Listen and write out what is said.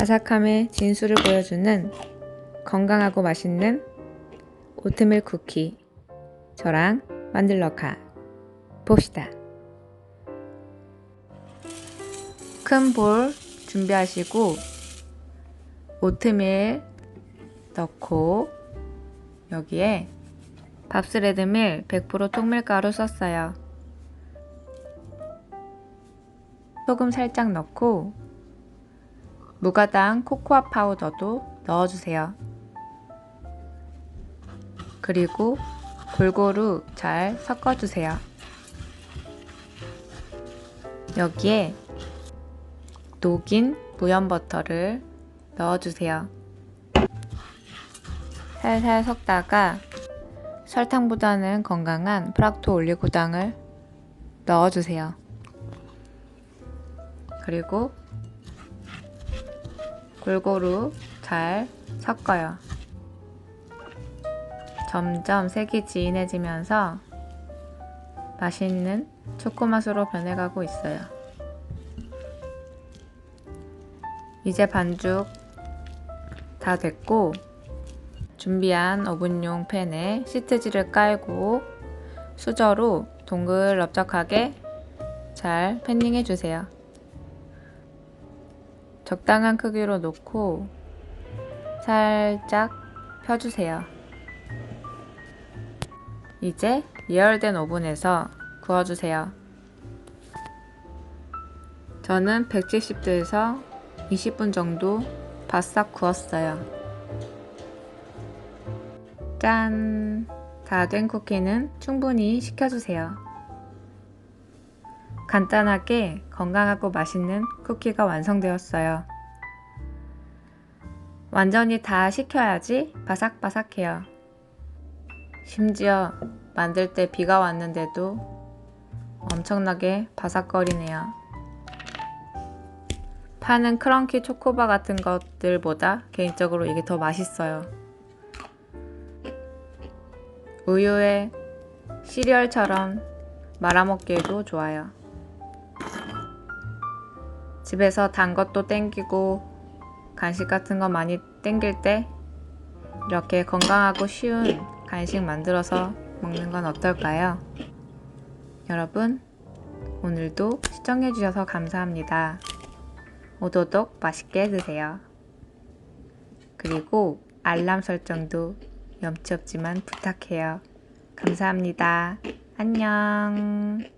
바삭함의 진수를 보여주는 건강하고 맛있는 오트밀 쿠키. 저랑 만들러 가 봅시다. 큰 볼 준비하시고 오트밀 넣고 여기에 밥스레드밀 100% 통밀가루 썼어요. 소금 살짝 넣고 무가당 코코아 파우더도 넣어주세요. 그리고 골고루 잘 섞어주세요. 여기에 녹인 무염 버터를 넣어주세요. 살살 섞다가 설탕보다는 건강한 프락토 올리고당을 넣어주세요. 그리고 골고루 잘 섞어요. 점점 색이 진해지면서 맛있는 초코맛으로 변해가고 있어요. 이제 반죽 다 됐고 준비한 오븐용 팬에 시트지를 깔고 수저로 동글 넓적하게 잘 팬닝해 주세요. 적당한 크기로 놓고 살짝 펴주세요. 이제 예열된 오븐에서 구워주세요. 저는 170도에서 20분 정도 바싹 구웠어요. 짠! 다 된 쿠키는 충분히 식혀주세요. 간단하게 건강하고 맛있는 쿠키가 완성되었어요. 완전히 다 식혀야지 바삭바삭해요. 심지어 만들 때 비가 왔는데도 엄청나게 바삭거리네요. 파는 크런키 초코바 같은 것들보다 개인적으로 이게 더 맛있어요. 우유에 시리얼처럼 말아먹기에도 좋아요. 집에서 단 것도 땡기고 간식 같은 거 많이 땡길 때 이렇게 건강하고 쉬운 간식 만들어서 먹는 건 어떨까요? 여러분, 오늘도 시청해주셔서 감사합니다. 오도독 맛있게 드세요. 그리고 알람 설정도 염치 없지만 부탁해요. 감사합니다. 안녕.